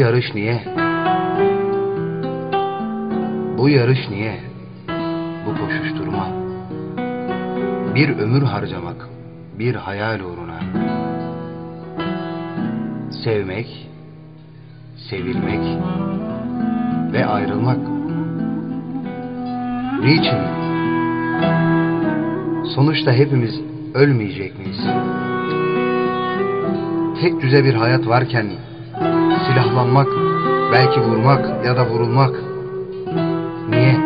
yarış niye? Bu yarış niye? Bu koşuşturma. Bir ömür harcamak, bir hayal uğruna. Sevmek, sevilmek ve ayrılmak. Niçin? Sonuçta hepimiz ölmeyecek miyiz? Tek düze bir hayat varken silahlanmak, belki vurmak ya da vurulmak. Niye?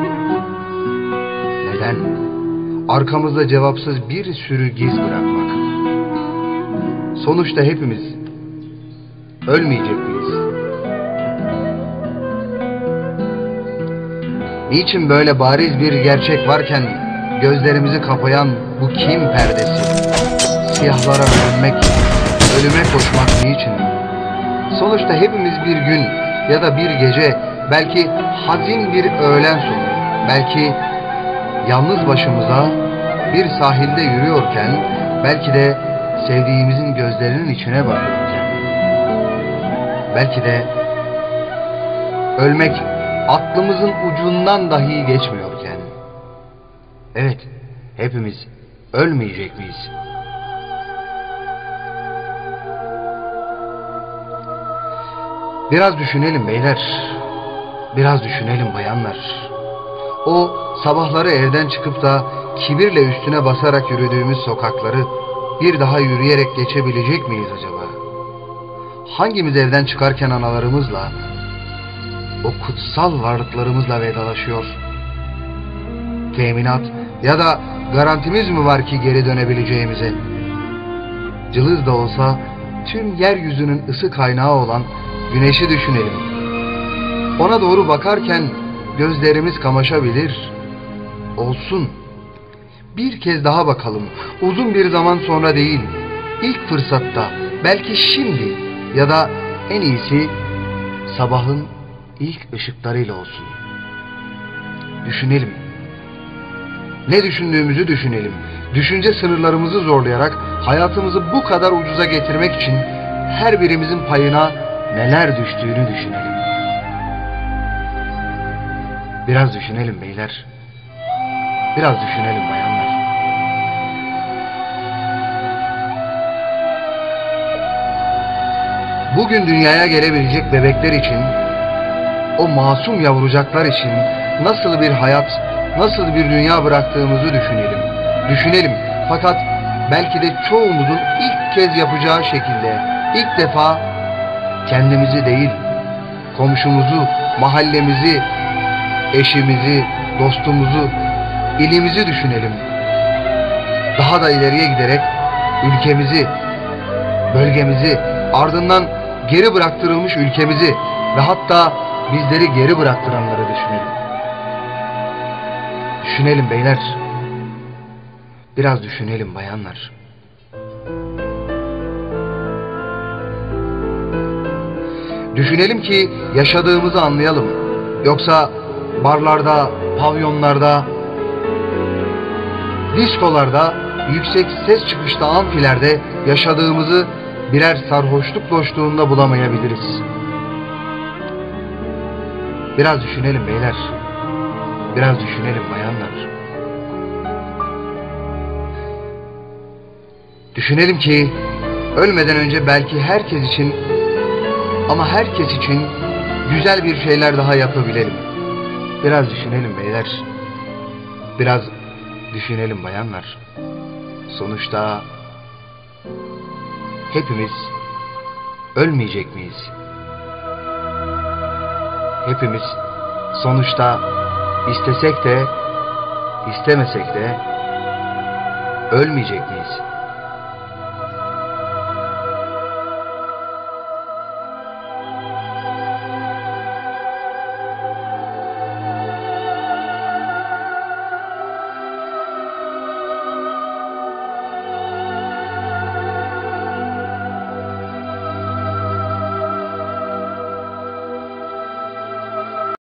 Neden? Arkamızda cevapsız bir sürü giz bırakmak. Sonuçta hepimiz ölmeyecek miyiz? Niçin böyle bariz bir gerçek varken gözlerimizi kapayan bu kim perdesi? Siyahlara bürünmek, ölüme koşmak niçin? Sonuçta hepimiz bir gün ya da bir gece, belki hazin bir öğlen sonu, belki yalnız başımıza bir sahilde yürüyorken, belki de sevdiğimizin gözlerinin içine bakıyorken, belki de ölmek aklımızın ucundan dahi geçmiyorken, evet hepimiz ölmeyecek miyiz? Biraz düşünelim beyler. Biraz düşünelim bayanlar. O sabahları evden çıkıp da kibirle üstüne basarak yürüdüğümüz sokakları bir daha yürüyerek geçebilecek miyiz acaba? Hangimiz evden çıkarken analarımızla, o kutsal varlıklarımızla vedalaşıyor? Teminat ya da garantimiz mi var ki geri dönebileceğimize? Cılız da olsa tüm yeryüzünün ısı kaynağı olan güneşi düşünelim. Ona doğru bakarken gözlerimiz kamaşabilir. Olsun. Bir kez daha bakalım. Uzun bir zaman sonra değil. İlk fırsatta, belki şimdi ya da en iyisi sabahın ilk ışıklarıyla olsun. Düşünelim. Ne düşündüğümüzü düşünelim. Düşünce sınırlarımızı zorlayarak hayatımızı bu kadar ucuza getirmek için her birimizin payına neler düştüğünü düşünelim. Biraz düşünelim beyler. Biraz düşünelim bayanlar. Bugün dünyaya gelebilecek bebekler için, o masum yavrucaklar için nasıl bir hayat, nasıl bir dünya bıraktığımızı düşünelim. Düşünelim. Fakat belki de çoğumuzun ilk kez yapacağı şekilde, ilk defa kendimizi değil, komşumuzu, mahallemizi, eşimizi, dostumuzu, ilimizi düşünelim. Daha da ileriye giderek ülkemizi, bölgemizi, ardından geri bıraktırılmış ülkemizi ve hatta bizleri geri bıraktıranları düşünelim. Düşünelim beyler. Biraz düşünelim bayanlar. Düşünelim ki yaşadığımızı anlayalım. Yoksa barlarda, pavyonlarda, diskolarda, yüksek ses çıkışta amfilerde yaşadığımızı birer sarhoşluk loşluğunda bulamayabiliriz. Biraz düşünelim beyler. Biraz düşünelim bayanlar. Düşünelim ki ölmeden önce belki herkes için ama herkes için güzel bir şeyler daha yapabilelim. Biraz düşünelim beyler. Biraz düşünelim bayanlar. Sonuçta hepimiz ölmeyecek miyiz? Hepimiz sonuçta istesek de istemesek de ölmeyecek miyiz?